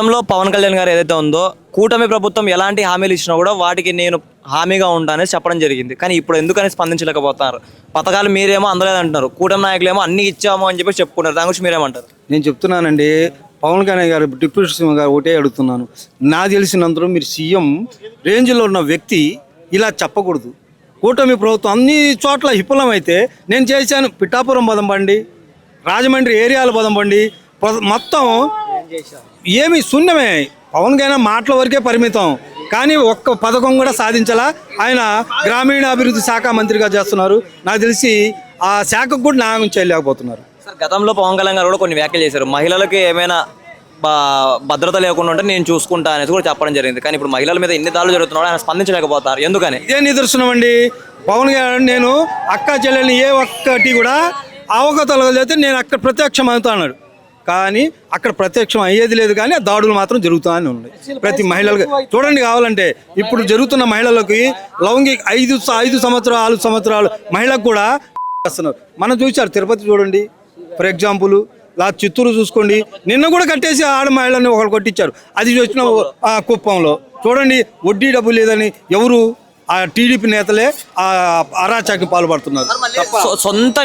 గతంలో పవన్ కళ్యాణ్ గారు ఏదైతే ఉందో కూటమి ప్రభుత్వం ఎలాంటి హామీలు ఇచ్చినా కూడా వాటికి నేను హామీగా ఉంటానని చెప్పడం జరిగింది. కానీ ఇప్పుడు ఎందుకని స్పందించలేకపోతున్నారు పథకాలు మీరేమో అందలేదంటున్నారు కూటమి నాయకులేమో అన్ని ఇచ్చాము అని చెప్పి చెప్పుకున్నారు. దాని గురించి మీరేమంటారు? నేను చెప్తున్నానండి. పవన్ కళ్యాణ్ గారు డిప్యూటీ సీఎం గారు ఒకటే అడుగుతున్నాను. నా తెలిసినంతలో మీరు సీఎం రేంజ్లో ఉన్న వ్యక్తి ఇలా చెప్పకూడదు. కూటమి ప్రభుత్వం అన్ని చోట్ల విఫలమైతే నేను చేశాను. పిఠాపురం పదంపండి రాజమండ్రి ఏరియాలు పదంపండి మొత్తం ఏమి శూన్యమే. పవన్ కళ్యాణ్ మాటల వరకే పరిమితం. కానీ ఒక్క పథకం కూడా సాధించాలా. ఆయన గ్రామీణ అభివృద్ధి శాఖ మంత్రిగా చేస్తున్నారు. నాకు తెలిసి ఆ శాఖకు కూడా న్యాయం చేయలేకపోతున్నారు. సార్ గతంలో పవన్ కళ్యాణ్ గారు కూడా కొన్ని వ్యాఖ్యలు చేశారు. మహిళలకి ఏమైనా బా- భద్రత లేకుండా ఉంటే నేను చూసుకుంటా అనేసి కూడా చెప్పడం జరిగింది. కానీ ఇప్పుడు మహిళల మీద ఎన్ని దాడులు జరుగుతున్నాడో ఆయన స్పందించలేకపోతున్నారు. ఎందుకని? ఇదే నిదర్శనం అండి పవన్ గారు నేను అక్క చెల్లెల్ని ఏ ఒక్కటి కూడా అవగతలు చేస్తే నేను అక్కడ ప్రత్యక్షం అవుతాడు కానీ అక్కడ ప్రత్యక్షం అయ్యేది లేదు కానీ ఆ దాడులు మాత్రం జరుగుతానే ఉన్నాయి. ప్రతి మహిళలకు చూడండి కావాలంటే ఇప్పుడు జరుగుతున్న మహిళలకి లౌంగిక ఐదు ఐదు సంవత్సరాలు ఆరు సంవత్సరాలు మహిళకు కూడా చేస్తున్నారు. మనం చూసారు తిరుపతి చూడండి ఫర్ ఎగ్జాంపుల్ లా చిత్తూరు చూసుకోండి. నిన్న కూడా కట్టేసి ఆడ మహిళని ఒకరు కొట్టించారు. అది వచ్చిన ఆ కుప్పంలో. చూడండి వడ్డీ డబ్బు లేదని ఎవరు ఆ టీడీపీ నేతలే ఆ అరాచకం పాల్పడుతున్నారు. సొ- సొంత